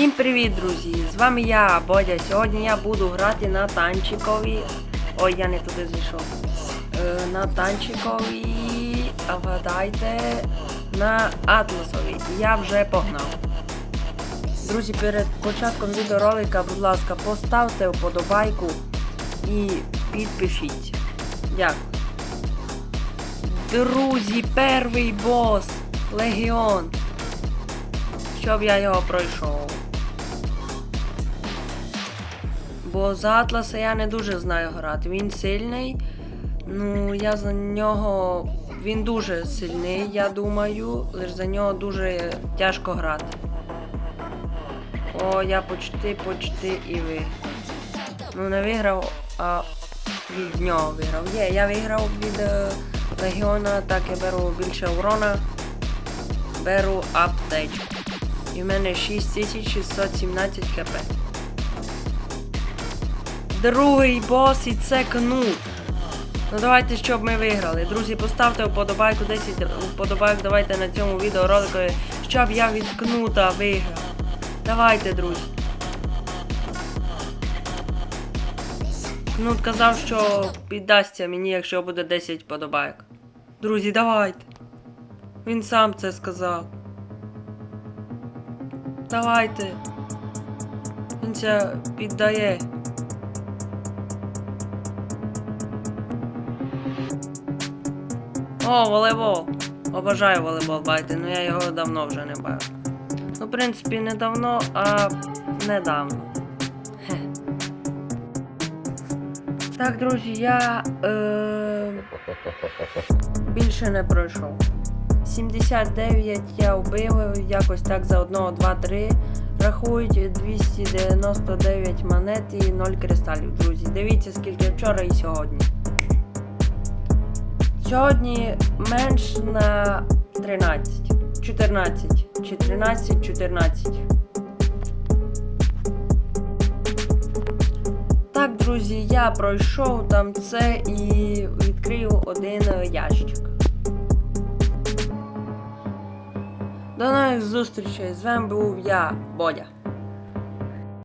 Всім привіт, друзі! З вами я, Бодя. Сьогодні я буду грати на танчикові. Ой, я не туди зайшов. Е, на танчикові. А вгадайте. На Атласові. Я вже погнав. Друзі, перед початком відеоролика, будь ласка, поставте вподобайку і підпишіть. Дякую. Друзі, перший бос. Легіон. Щоб я його пройшов. Бо за Атласа я не дуже знаю грати. Він сильний. Ну, я за нього. Він дуже сильний, я думаю. Лише за нього дуже тяжко грати. О, я почти, почти і виграв. Ну, не виграв, а від нього виграв. Є, я виграв від е, Легіона, так я беру більше урона. Беру аптечку. І в мене 6617 хп. Другий бос і це кнут. Ну давайте, щоб ми виграли. Друзі, поставте вподобайку 10 вподобайок давайте на цьому відеоролику, щоб я від кнута виграв. Давайте, друзі. Кнут казав, що піддасться мені, якщо буде 10 вподобайок. Друзі, давайте. Він сам це сказав. Давайте. Він це піддає. О, волейбол. Обожаю волейбол бачити, ну я його давно вже не бачив. Ну, в принципі, не давно, а недавно. Хе. Так, друзі, я е... більше не пройшов. 79 я вбив, якось так за 1, 2, 3. Рахують 299 монет і 0 кристалів, друзі. Дивіться, скільки вчора і сьогодні. Сьогодні менш на 13. 14. 14, 14. Так, друзі, я пройшов там це і відкрив один ящик. До нових зустрічей. З вами був я, Бодя.